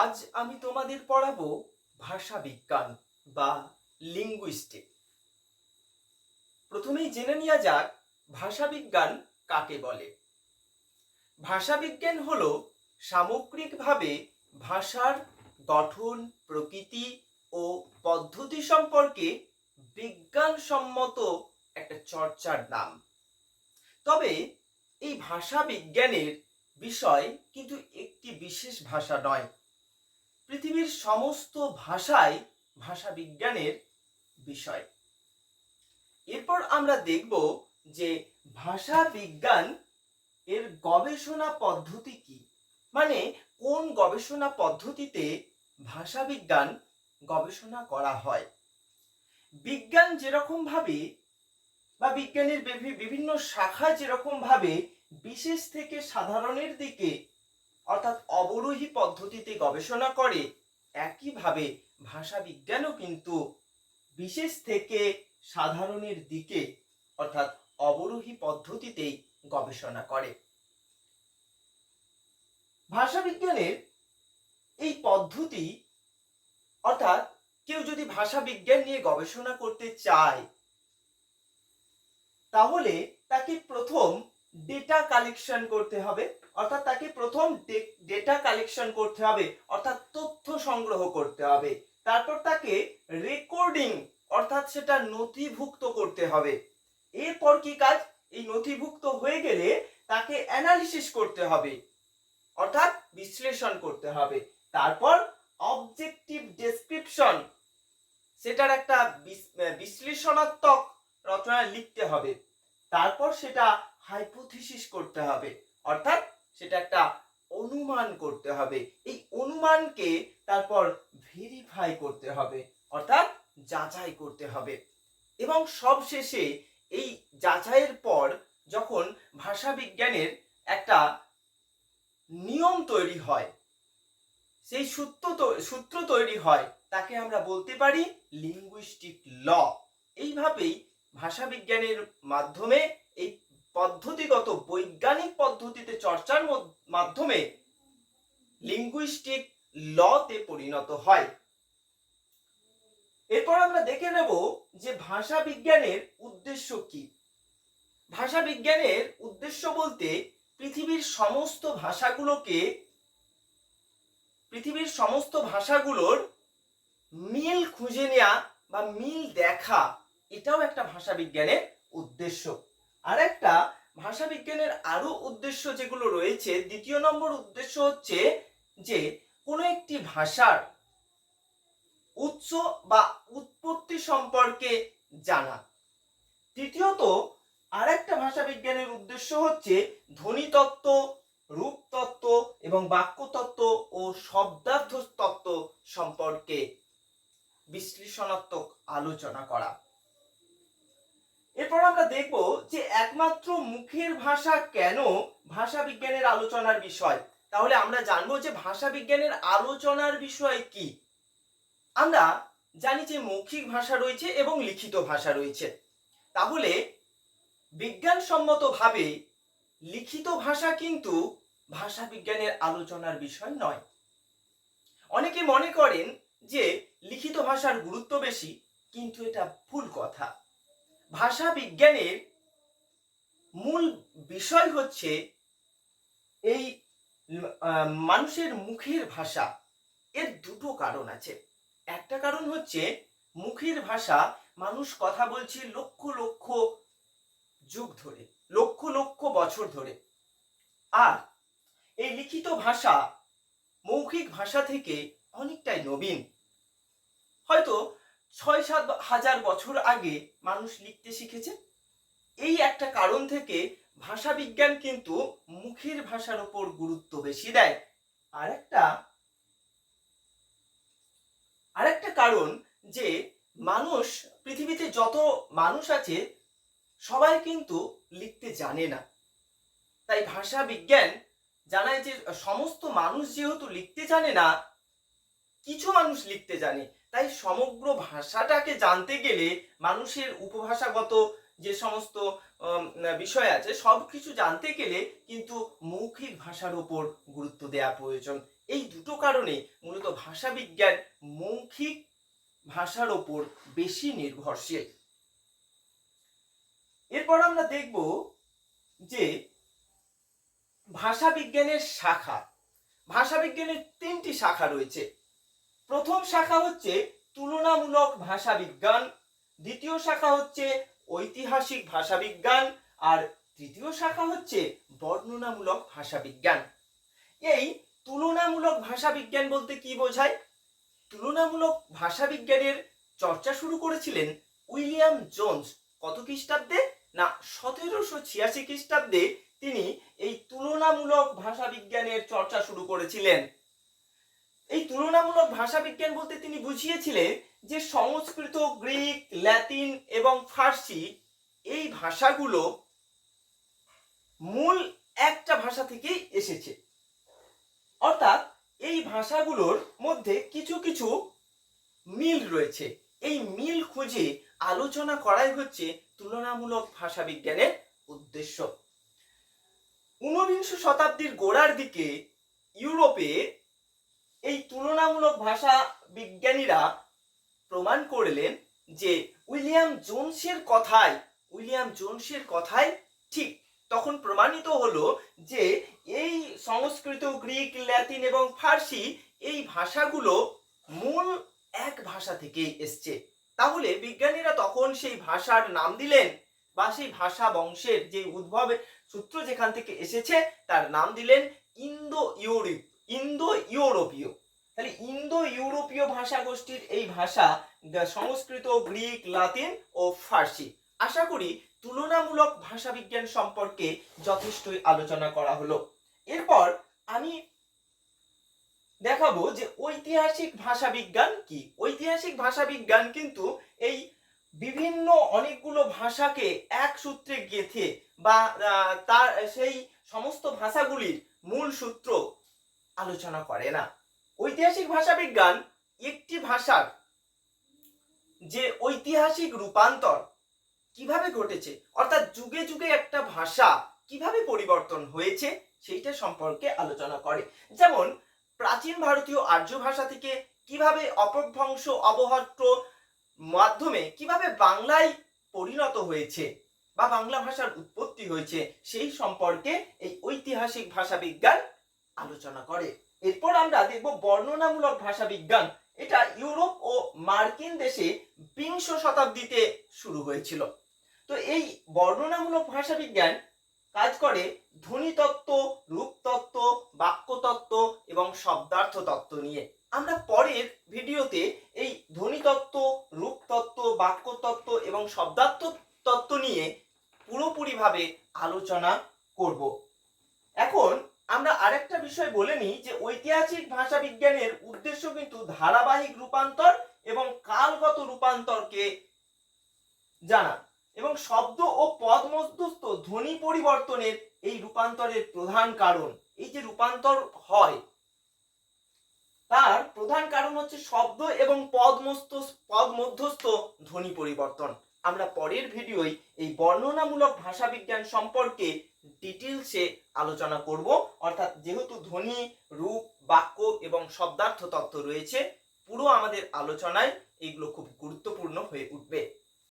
আজ আমি তোমাদের পড়াবো ভাষা বিজ্ঞান বা লিঙ্গুইস্টিক প্রথমেই জেনে নেওয়া যাক ভাষা বিজ্ঞান কাকে বলে। ভাষাবিজ্ঞান হলো সামগ্রিকভাবে ভাষার গঠন, প্রকৃতি ও পদ্ধতি সম্পর্কে বিজ্ঞানসম্মত একটা চর্চার নাম। তবে এই ভাষা বিজ্ঞানের বিষয় কিন্তু একটি বিশেষ ভাষা নয় পৃথিবীর সমস্ত ভাষাই ভাষা বিজ্ঞানের বিষয়। এরপর আমরা দেখব যে ভাষা বিজ্ঞান এর গবেষণা পদ্ধতি কি? মানে কোন গবেষণা পদ্ধতিতে ভাষা বিজ্ঞান গবেষণা করা হয়? বিজ্ঞান যেরকম ভাবে বা বিজ্ঞানের বিভিন্ন শাখা যেরকম ভাবে বিশেষ থেকে সাধারণের দিকে অর্থাৎ অবরোহী পদ্ধতিতে গবেষণা করে একইভাবে ভাষা বিজ্ঞানও কিন্তু বিশেষ থেকে সাধারণের দিকে, অর্থাৎ অবরোহী পদ্ধতিতেই গবেষণা করে। ভাষা বিজ্ঞানের এই পদ্ধতি, অর্থাৎ কেউ যদি ভাষা বিজ্ঞান নিয়ে গবেষণা করতে চায়, তাহলে তাকে প্রথম ডেটা কালেকশন করতে হবে। অর্থাৎ তাকে প্রথম ডেটা কালেকশন করতে হবে, অর্থাৎ তথ্য সংগ্রহ করতে হবে। তারপর তাকে রেকর্ডিং অর্থাৎ সেটা নথিভুক্ত করতে হবে। এরপর কি কাজ? এই নথিভুক্ত হয়ে গেলে তাকে অ্যানালিসিস করতে হবে, অর্থাৎ বিশ্লেষণ করতে হবে। তারপর অবজেক্টিভ ডেসক্রিপশন সেটার একটা বিশ্লেষণাত্মক রচনা লিখতে হবে। তারপর সেটা হাইপোথিসিস করতে হবে, অর্থাৎ সেটা একটা অনুমান করতে হবে। এই অনুমানকে তারপর ভেরিফাই করতে হবে, অর্থাৎ যাচাই করতে হবে। এবং সবশেষে এই যাচাইয়ের পর যখন ভাষা বিজ্ঞানের একটা নিয়ম তৈরি হয়, সেই সূত্র সূত্র তৈরি হয়, তাকে আমরা বলতে পারি লিঙ্গুইস্টিক ল এইভাবেই ভাষা বিজ্ঞানের মাধ্যমে এই পদ্ধতিগত, বৈজ্ঞানিক পদ্ধতিতে চর্চার মাধ্যমে লিঙ্গুইস্টিক লতে পরিণত হয়। এরপর আমরা দেখে নেব যে ভাষা বিজ্ঞানের উদ্দেশ্য কি। ভাষা বিজ্ঞানের উদ্দেশ্য বলতে পৃথিবীর সমস্ত ভাষাগুলোকে, পৃথিবীর সমস্ত ভাষাগুলোর মিল খুঁজে নেওয়া বা মিল দেখা, এটাও একটা ভাষা বিজ্ঞানের উদ্দেশ্য। আর একটা ভাষা বিজ্ঞানের আরও উদ্দেশ্য যেগুলো রয়েছে, দ্বিতীয় নম্বর উদ্দেশ্য হচ্ছে যে কোনো একটি ভাষার উৎস বা উৎপত্তি সম্পর্কে জানা। তৃতীয়ত আর একটা ভাষা বিজ্ঞানের উদ্দেশ্য হচ্ছে ধ্বনিতত্ত্ব, রূপতত্ত্ব এবং বাক্যতত্ত্ব ও শব্দার্থ তত্ত্ব সম্পর্কে বিশ্লেষণাত্মক আলোচনা করা। এরপর আমরা দেখব যে একমাত্র মুখের ভাষা কেন ভাষা বিজ্ঞানের আলোচনার বিষয়। তাহলে আমরা জানব যে ভাষা বিজ্ঞানের আলোচনার বিষয় কি। আমরা জানি যে মৌখিক ভাষা রয়েছে এবং লিখিত ভাষা রয়েছে। তাহলে বিজ্ঞানসম্মতভাবে লিখিত ভাষা কিন্তু ভাষা বিজ্ঞানের আলোচনার বিষয় নয়। অনেকে মনে করেন যে লিখিত ভাষার গুরুত্ব বেশি, কিন্তু এটা ভুল কথা। ভাষা বিজ্ঞানের মূল বিষয় হচ্ছে এই মানুষের মুখের ভাষা। এর দুটো কারণ আছে। একটা কারণ হচ্ছে মুখের ভাষা, মানুষ কথা বলছে লক্ষ লক্ষ যুগ ধরে, লক্ষ লক্ষ বছর ধরে। আর এই লিখিত ভাষা মৌখিক ভাষা থেকে অনেকটাই নবীন। হয়তো ছয় সাত হাজার বছর আগে মানুষ লিখতে শিখেছে। এই একটা কারণ থেকে ভাষা বিজ্ঞান কিন্তু মুখের ভাষার উপর গুরুত্ব বেশি দেয়। আর একটা আরেকটা কারণ যে মানুষ, পৃথিবীতে যত মানুষ আছে, সবাই কিন্তু লিখতে জানে না। তাই ভাষা বিজ্ঞান জানায় যে সমস্ত মানুষ যেহেতু লিখতে জানে না, কিছু মানুষ লিখতে জানে। তাই সমগ্র ভাষাটাকে জানতে গেলে মানুষের উপভাষাগত যে সমস্ত বিষয় আছে সব কিছু জানতে গেলে কিন্তু মৌখিক ভাষার উপর গুরুত্ব দেওয়া প্রয়োজন। এই দুটো কারণে মূলত ভাষাবিজ্ঞান মৌখিক ভাষার ওপর বেশি নির্ভরশীল। এরপর আমরা দেখব যে ভাষাবিজ্ঞানের শাখা। ভাষাবিজ্ঞানের তিনটি শাখা রয়েছে। প্রথম শাখা হচ্ছে তুলনামূলক ভাষাবিজ্ঞান, দ্বিতীয় শাখা হচ্ছে ঐতিহাসিক ভাষাবিজ্ঞান, আর তৃতীয় শাখা হচ্ছে বর্ণনামূলক ভাষাবিজ্ঞান। এই তুলনামূলক ভাষাবিজ্ঞান বলতে কি বোঝায়? তুলনামূলক ভাষাবিজ্ঞানের চর্চা শুরু করেছিলেন উইলিয়াম জোন্স কত খ্রিস্টাব্দে? না, সতেরোশো ছিয়াশি খ্রিস্টাব্দে তিনি এই তুলনামূলক ভাষাবিজ্ঞানের চর্চা শুরু করেছিলেন। এই তুলনামূলক ভাষাবিজ্ঞান বলতে তিনি বুঝিয়েছিলেন যে সংস্কৃত, গ্রিক, ল্যাটিন এবং ফার্সি এই ভাষাগুলো মূল একটা ভাষা থেকেই এসেছে। অর্থাৎ এই ভাষাগুলোর মধ্যে কিছু কিছু মিল রয়েছে। এই মিল খুঁজে আলোচনা করাই হচ্ছে তুলনামূলক ভাষাবিজ্ঞানের উদ্দেশ্য। ঊনবিংশ শতাব্দীর গোড়ার দিকে ইউরোপে এই তুলনামূলক ভাষা বিজ্ঞানীরা প্রমাণ করলেন যে উইলিয়াম জোনসের কথায়, উইলিয়াম জোনসের কথাই ঠিক তখন প্রমাণিত হলো যে এই সংস্কৃত, গ্রিক ল্যাটিন এবং ফার্সি এই ভাষাগুলো মূল এক ভাষা থেকেই এসছে। তাহলে বিজ্ঞানীরা তখন সেই ভাষার নাম দিলেন বা সেই ভাষা বংশের যে উদ্ভবের সূত্র যেখান থেকে এসেছে তার নাম দিলেন ইন্দো ইউরোপ ইন্দো ইউরোপীয় তাহলে ইন্দো ইউরোপীয় ভাষা গোষ্ঠীর এই ভাষা সংস্কৃত, গ্রিক, লাতিন ও ফার্সি। আশা করি তুলনামূলক ভাষাবিজ্ঞান সম্পর্কে যথেষ্টই আলোচনা করা হলো। এরপর আমি দেখাবো যে ঐতিহাসিক ভাষাবিজ্ঞান কি। ঐতিহাসিক ভাষাবিজ্ঞান কিন্তু এই বিভিন্ন অনেকগুলো ভাষাকে এক সূত্রে গেঁথে বা তার, সেই সমস্ত ভাষাগুলির মূল সূত্র আলোচনা করে না। ঐতিহাসিক ভাষাবিজ্ঞান একটি ভাষার যে ঐতিহাসিক রূপান্তর কীভাবে ঘটেছে, অর্থাৎ যুগে যুগে একটা ভাষা কীভাবে পরিবর্তন হয়েছে, সেইটা সম্পর্কে আলোচনা করে। যেমন, প্রাচীন ভারতীয় আর্য ভাষা থেকে কীভাবে অপভ্রংশ অবহট্ট মাধ্যমে কীভাবে বাংলায় পরিণত হয়েছে বা বাংলা ভাষার উৎপত্তি হয়েছে, সেই সম্পর্কে এই ঐতিহাসিক ভাষাবিজ্ঞান আলোচনা করে। এরপর আমরা দেখব বর্ণনামূলক ভাষাবিজ্ঞান এটা ইউরোপ ও মার্কিন দেশে বিংশ শতাব্দীতে শুরু হয়েছিল। তো এই বর্ণনামূলক ভাষাবিজ্ঞান কাজ করে ধ্বনিতত্ত্ব, রূপতত্ত্ব, বাক্যতত্ত্ব এবং শব্দার্থ তত্ত্ব নিয়ে। আমরা পরের ভিডিওতে এই ধ্বনিতত্ত্ব, রূপতত্ত্ব, বাক্যতত্ত্ব এবং শব্দার্থ তত্ত্ব নিয়ে পুরোপুরিভাবে আলোচনা করব এখন আমরা আরেকটা বিষয় বলে নিই যে ঐতিহাসিক ভাষা বিজ্ঞানের উদ্দেশ্য কিন্তু ধারাবাহিক রূপান্তর এবং কালগত রূপান্তরকে জানা এবং শব্দ ও পদ মধ্যস্থ ধ্বনি পরিবর্তনের এই রূপান্তরের প্রধান কারণ। এই যে রূপান্তর হয়, তার প্রধান কারণ হচ্ছে শব্দ এবং পদ মধ্যস্থ ধ্বনি পরিবর্তন। আমরা পরের ভিডিওয় এই বর্ণনামূলক ভাষাবিজ্ঞান সম্পর্কে ডিটেলসে আলোচনা করব। অর্থাৎ যেহেতু ধ্বনি, রূপ, বাক্য এবং শব্দার্থ তত্ত্ব রয়েছে, পুরো আমাদের আলোচনায় এগুলো খুব গুরুত্বপূর্ণ হয়ে উঠবে।